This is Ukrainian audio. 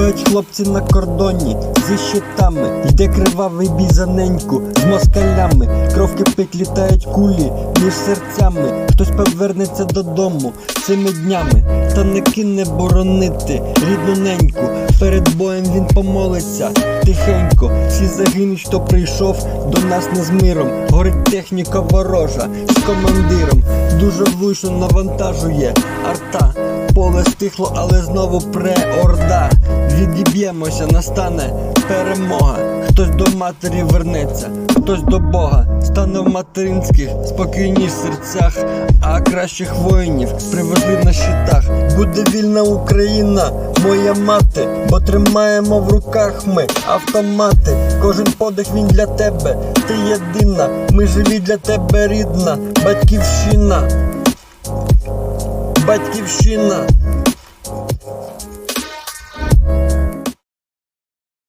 Хлопці на кордоні зі щитами, йде кривавий бій за неньку з москалями. Кров кипить, літають кулі між серцями. Хтось повернеться додому цими днями, та не кине боронити рідну неньку. Перед боєм він помолиться тихенько. Всі загинуть, хто прийшов до нас не з миром. Горить техніка ворожа з командиром. Дуже влучно навантажує арта. Поле стихло, але знову преорда. Відіб'ємося, настане перемога. Хтось до матері вернеться, хтось до Бога. Стане в материнських спокійніш серцях, а кращих воїнів привезли на щитах. Буде вільна Україна, моя мати, бо тримаємо в руках ми автомати. Кожен подих він для тебе, ти єдина. Ми живі для тебе, рідна, батьківщина. Батьківщина.